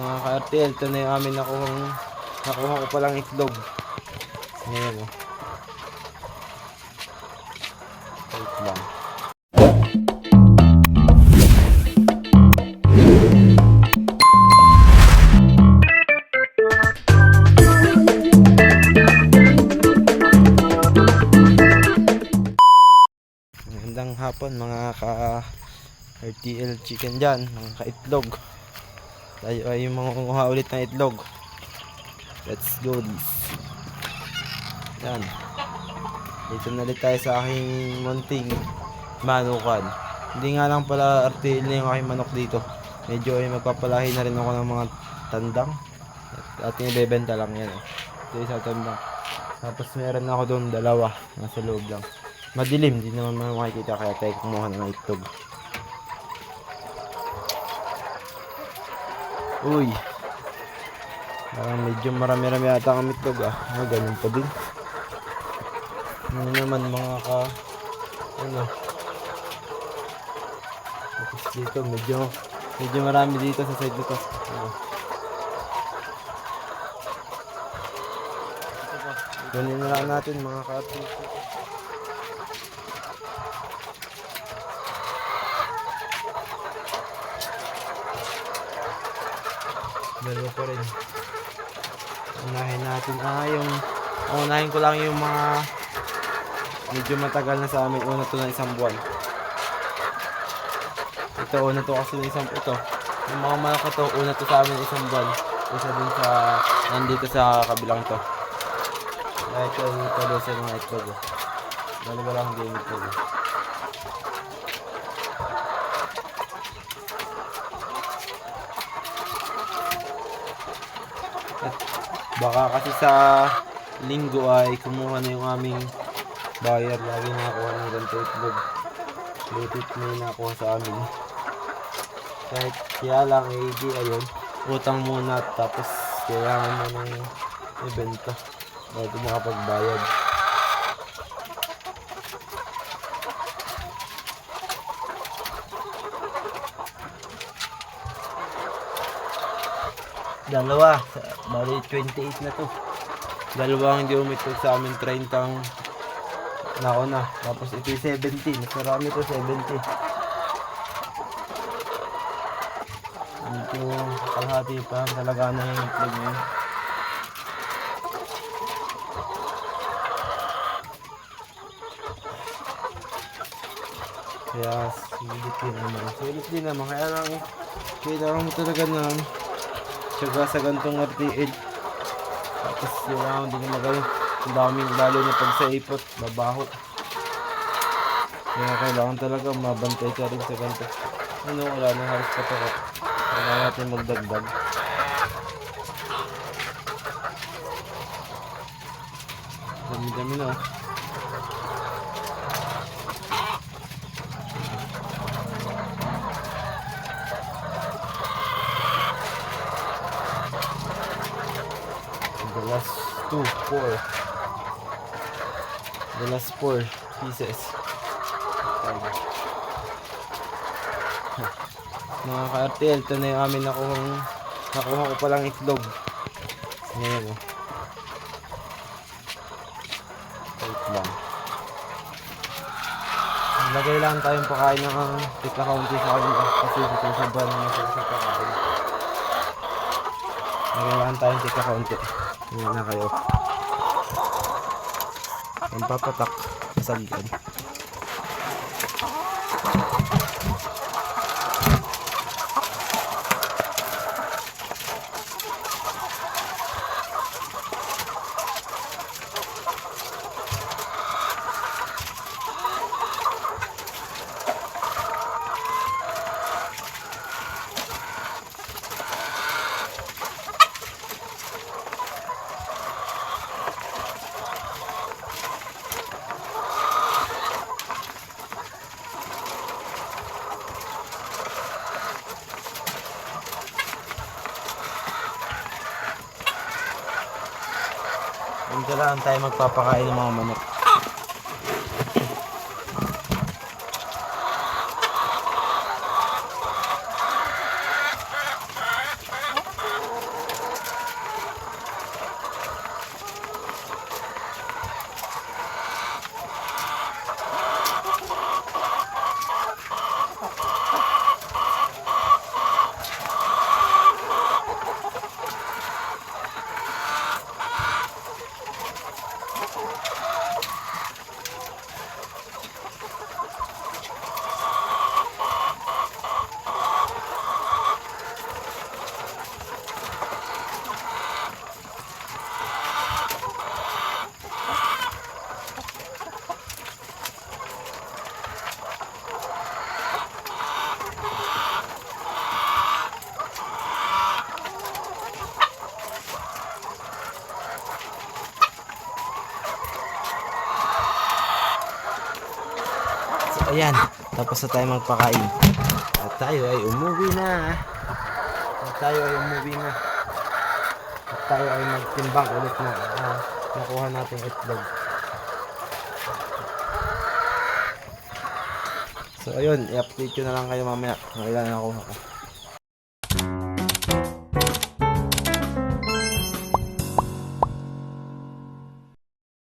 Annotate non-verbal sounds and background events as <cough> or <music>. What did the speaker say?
Mga ka-RTL, ito na yung amin nakuha, nakuha ko palang itlog. Ngayon oh. Wait lang. Magandang hapon mga ka RTL chicken dyan, mga ka-itlog. Tayo ay mangunguha ulit ng itlog. Let's go this. Yan. Dito na ulit tayo sa aking munting manukan. Hindi nga lang pala RTL na yung aking manok dito. Medyo ay magpapalahi na rin ako ng mga tandang. At ating ibebenta lang yan. Oh. Ito yung sa tandang. Tapos meron ako doon dalawa. Nasa loob lang. Madilim, hindi naman makikita kaya tayo kumuha ng itlog. Uy. Parang medyo marami-rami yata ang itlog ah. Ah, ganun pa din. Ano naman mga ka... Ano? Tapos dito, medyo... Medyo marami dito sa side nito. Ano? Ganun na lang natin mga ka Dalawa pa rin. Unahin natin. Ah, yung... Unahin ko lang yung mga... Medyo matagal na sa amin. Una to na isang buwan. Ito, una to kasi na isang... Ito. Yung mga malaki to, una to sa amin isang buwan. Isa din sa... Nandito sa kabilang to. Kaya ito, ito doon sa mga itlog. Dalawa lang din itlog. Baka kasi sa linggo ay kumuha na yung aming buyer. Lagi nakakuha ng ganito itlog. Lutit na yung nakuha sa amin. Kahit kaya lang, eh, di ayun. Utang muna tapos kailangan mo ng ibenta bago makapagbayad. Dalawa. Sa- Bali, 28 na to. Dalawang hindi umitlog sa amin 30 ang nauna. Tapos ito yung 70. Mas marami to 70. Ito kalahati pa talaga na yung itlog niya. Kaya sulit din naman. Sulit din naman. Kaya lang kailangan mo talaga na Tsaka sa gantong RTL. Tapos kailangan din na magawin. Ang daming lalo na pag sa ipot, mabaho. Kaya kailangan talaga mabantay ka rin sa ganito. Ano, wala na halos patakot. Kailangan natin magdagdag. Dami-dami na. oh. The last two, four. The last four pieces. <laughs> Mga ka-RTL, ito na yung amin nakuha, nakuha ko palang itlog. Ngayon oh. Wait lang. Lagay lang tayong pakain ng uh, tika kaunti sa kanila kasi dito sa buwan na sa sa pakain. Lang tayong tika kaunti. Hindi na kayo. Ang papatak. Masagyan. Dito lang tayo magpapakain ng mga manok. Ayan, tapos na tayo magpakain. At tayo ay umuwi na. At tayo ay umuwi na. At tayo ay magtimbang ulit na ah, nakuha natin itlog. So ayun, i-update ko na lang kayo mamaya kung nakuha ko.